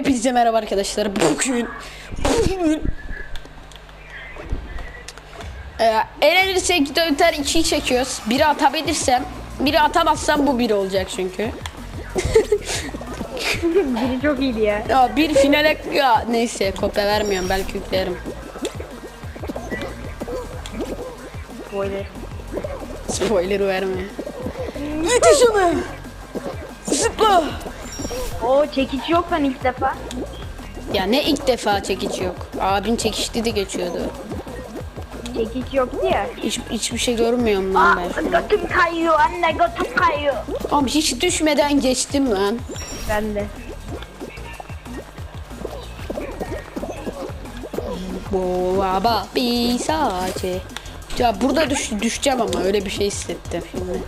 Hepinize merhaba arkadaşlar. Bugün bugün ee, elenirsek dövter 2'yi çekiyoruz. Biri atabilirsem, biri atamazsam bu biri olacak çünkü. Biri çok iyiydi ya. Ya bir finale ya neyse kopya vermiyorum belki yüklerim. Spoiler. Spoiler verme. Yetiş ona. Zıpla. O çekiç yok lan ilk defa. Ya ne ilk defa çekiç yok. Abin çekişti de geçiyordu. Çekiç yoktu ya. Hiç, hiçbir şey görmüyorum lan Aa, ben götüm kayıyor anne götüm kayıyor. Oğlum hiç düşmeden geçtim lan. Ben de. Boğa bir saate. Ya burada düş, düşeceğim ama öyle bir şey hissettim şimdi.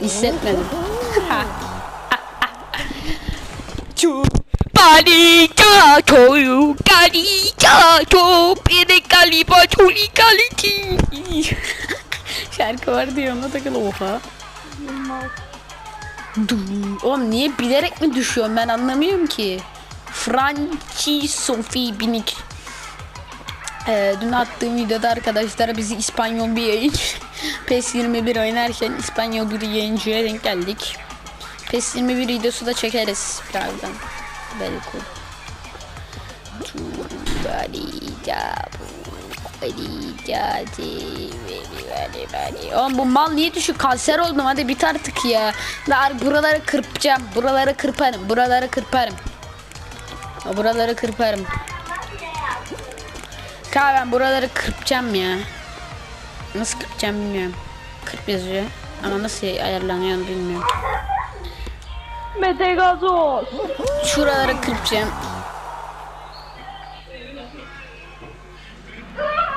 Hissetmedim. Çok Panika toyu Panika to Beni galiba Tony Galiti Şarkı var diyor ona takıl oha. Oğlum niye bilerek mi düşüyorum ben anlamıyorum ki. Franci Sophie Binik. Ee, dün attığım videoda arkadaşlar bizi İspanyol bir yayın PES 21 oynarken İspanyol bir yayıncıya denk geldik. PES 21 videosu da çekeriz birazdan. Belki. Oğlum bu mal niye düşük kanser oldum hadi bit artık ya. Lan buraları kırpacağım. Buraları kırparım. Buraları kırparım. Buraları kırparım. Ka ben buraları kırpacağım ya. Nasıl kırpacağım bilmiyorum. Kırp yazıyor. Ama nasıl ayarlanıyor bilmiyorum. Mete gazoz. Şuraları kırpacağım.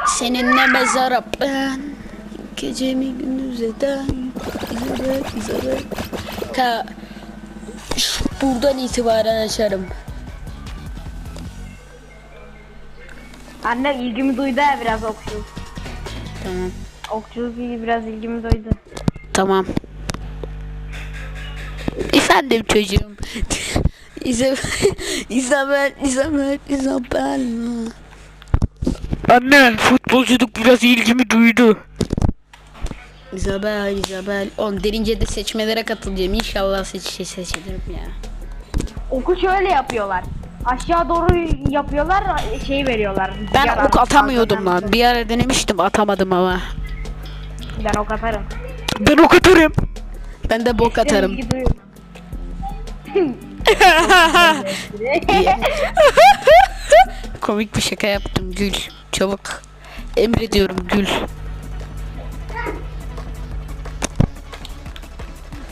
Seninle mezara ben Gecemi gündüz eden İzabel, İzabel Ka Buradan itibaren açarım Anne ilgimi duydu ya biraz okçuluk. Tamam Okçuluk biraz ilgimi duydu. Tamam Efendim çocuğum İzabel İzabel İzabel İzabel Anne futbolculuk biraz ilgimi duydu. İzabel İzabel On derince de seçmelere katılacağım İnşallah seç seçilirim ya Oku şöyle yapıyorlar. Aşağı doğru yapıyorlar şey veriyorlar. Ben Yarar, ok atamıyordum lan. Bir ara denemiştim atamadım ama. Ben ok atarım. Ben ok atarım. Ben de bok atarım. Duyuyorum. Komik bir şaka yaptım gül. Çabuk. Emrediyorum gül.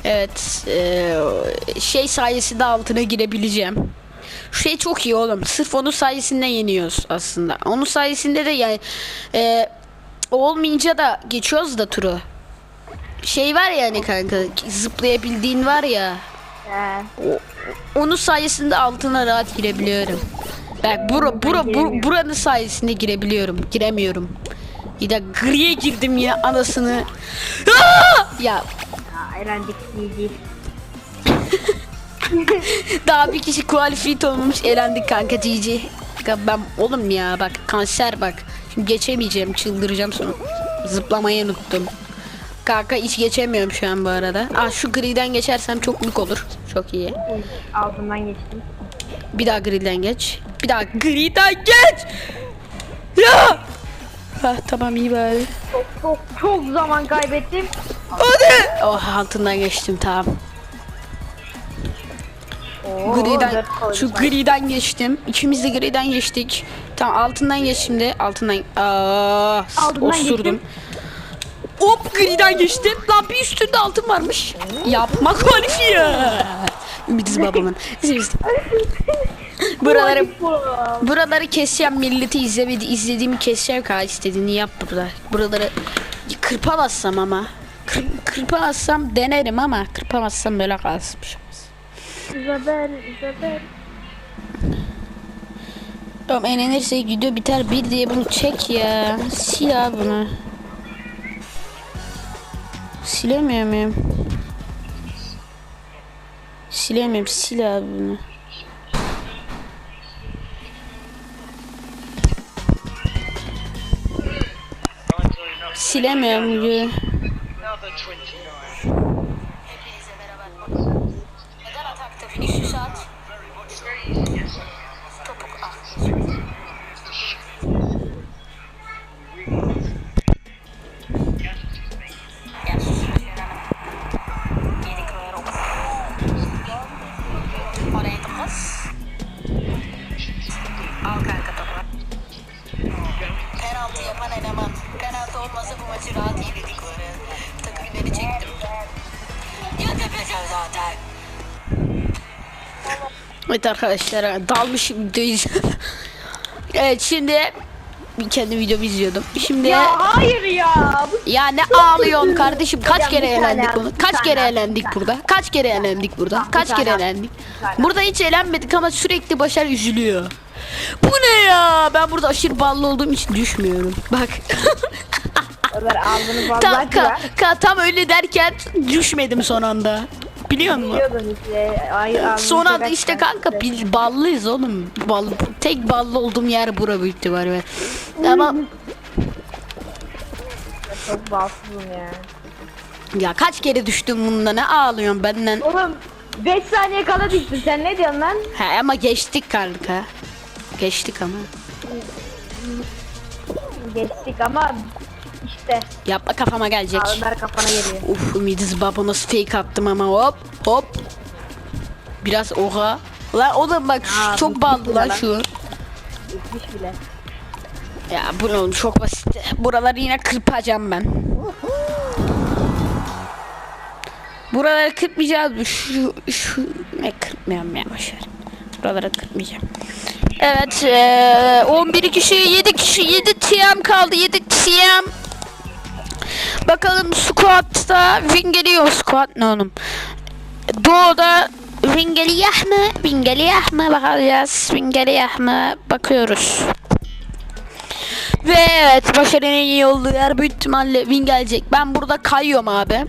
Evet. eee, şey sayesinde altına girebileceğim. Şu şey çok iyi oğlum. Sırf onun sayesinde yeniyoruz aslında. Onun sayesinde de yani eee, olmayınca da geçiyoruz da turu. Şey var ya hani kanka zıplayabildiğin var ya. He. Onun sayesinde altına rahat girebiliyorum. Bak bura, bura, bur- buranın sayesinde girebiliyorum. Giremiyorum. Bir de griye girdim ya anasını. Aa! Ya eğlendik ilgi. daha bir kişi qualified olmamış elendik kanka GG. Ben oğlum ya bak kanser bak. Şimdi geçemeyeceğim çıldıracağım sonra. Zıplamayı unuttum. Kanka hiç geçemiyorum şu an bu arada. Ah şu griden geçersem çok mük olur. Çok iyi. Altından geçtim. Bir daha griden geç. Bir daha griden geç. Ya. Ah tamam iyi bari. Çok çok çok zaman kaybettim. Hadi. Oh altından geçtim tamam. Oo, Griden şu griden geçtim. İkimiz de griden geçtik. Tamam altından geç şimdi. Altından aa Altından osurdum. geçtim. Hop griden geçtim. Lan bir üstünde altın varmış. Yapma kualifiye. Ümidiz babamın. Buraları buraları keseceğim milleti izlemedi izlediğimi keseceğim ka istediğini yap burada. Buraları kırpamazsam ama Kır, kırpamazsam denerim ama kırpamazsam böyle kalsın. bir şey. Isabel, Isabel. Tamam eğlenirse video biter bir diye bunu çek ya. Sil abi bunu. Silemiyorum. Silemiyorum. Sil abi bunu. Silemiyorum diyor. Evet arkadaşlar dalmışım videoyu. evet şimdi bir kendi videomu izliyordum. Şimdi ya, Ya hayır ya. Bu ne ağlıyorsun kardeşim? Kaç kere az, bunu? Kaç kere bir burada? Kaç kere elendik burada? Kaç kere tane. Burada hiç elenmedik ama sürekli Başar üzülüyor. Bu ne ya? Ben burada aşırı ballı olduğum için düşmüyorum. Bak. Ömer ağzını fazla tam, ka, ka- tam öyle derken düşmedim son anda. Biliyor musun? Biliyordun işte. Ay, ağzını Son çok anda işte kanka biz ballıyız oğlum. Bal, tek ballı olduğum yer bura büyük ihtimalle. Ama Çok balsızım ya. ya kaç kere düştüm bunda ne ağlıyorsun benden. Oğlum 5 saniye kala düştün sen ne diyorsun lan? He ama geçtik kanka. Geçtik ama. Geçtik ama işte Yapma kafama gelecek. Ömer kafana geliyor. Uf Ümidiz baba nasıl fake attım ama hop hop. Biraz oha. Lan oğlum bak şu Aa, çok bitmiş bile lan şu. Gitmiş bile. Ya bu ne oğlum çok basit. Buraları yine kırpacağım ben. Buraları kırpmayacağız. Şu, şu ne kırpmayalım ya başar. Buraları kırpmayacağım. Evet, eee 11 kişi, 7 kişi, 7 TM kaldı. 7 TM. Bakalım squat'ta win geliyor. Squat ne oğlum? Doğu'da mu? Win geliyor mu? Bakacağız. Win geliyor mu? Bakıyoruz. Ve evet başarının iyi olduğu yer büyük ihtimalle win gelecek. Ben burada kayıyorum abi.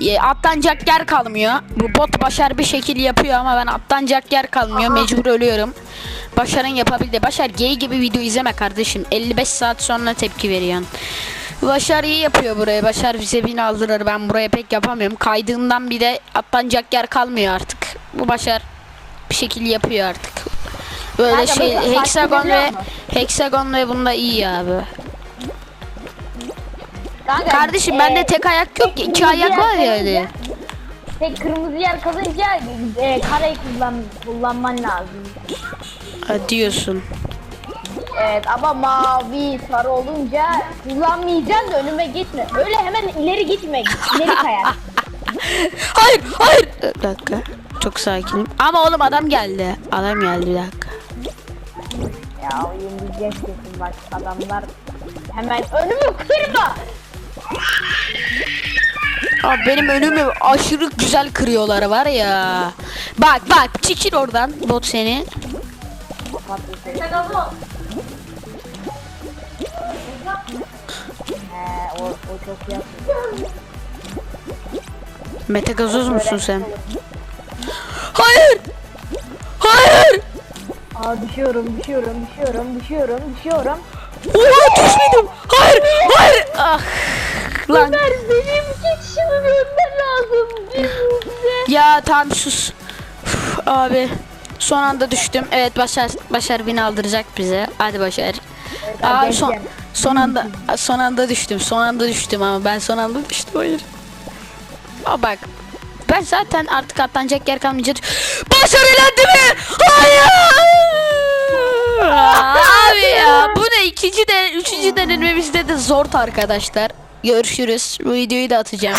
E, Atlanacak yer kalmıyor. Bu bot başar bir şekil yapıyor ama ben atlanacak yer kalmıyor. Mecbur ölüyorum. Başarın yapabildi. Başar gay gibi video izleme kardeşim. 55 saat sonra tepki veriyorsun. Başar iyi yapıyor buraya. Başar bize win aldırır. Ben buraya pek yapamıyorum. Kaydığından bir de atlanacak yer kalmıyor artık. Bu Başar bir şekil yapıyor artık. Böyle Kanka, şey ediyor ve hexagon ve bunda iyi abi. Kanka, Kardeşim e, bende tek ayak yok ki. iki ayak var ya öyle. Tek kırmızı yer kalınca e, kareyi kullan, kullanman lazım. Ha, diyorsun. Evet ama mavi sarı olunca kullanmayacaksın da önüme gitme. Öyle hemen ileri gitme. İleri kayar. Hayır, hayır. Bir dakika. Çok sakinim. Ama oğlum adam geldi. Adam geldi bir dakika. ya yenileceğiz kesin bak adamlar hemen önümü kırma. Abi benim önümü aşırı güzel kırıyorlar var ya. Bak bak çekil oradan bot seni. He o, o çok iyi yapıyor. Mete gazoz musun sen? Hayır. Hayır. Aa düşüyorum düşüyorum düşüyorum düşüyorum düşüyorum. Oha düşmedim. Hayır. Hayır. Ah. Lan. Ömer benim geçişimi görmen lazım. Bize. Ya tamam sus. Üf, abi son anda düştüm. Evet Başar Başar beni aldıracak bize. Hadi Başar. Aa, ben son, geleceğim. Son anda son anda düştüm. Son anda düştüm ama ben son anda düştüm hayır. Aa bak. Ben zaten artık atlanacak yer kalmayacak. Başar elendi mi? Hayır. Abi ya bu ne ikinci de üçüncü denememizde de zor arkadaşlar. Görüşürüz. Bu videoyu da atacağım.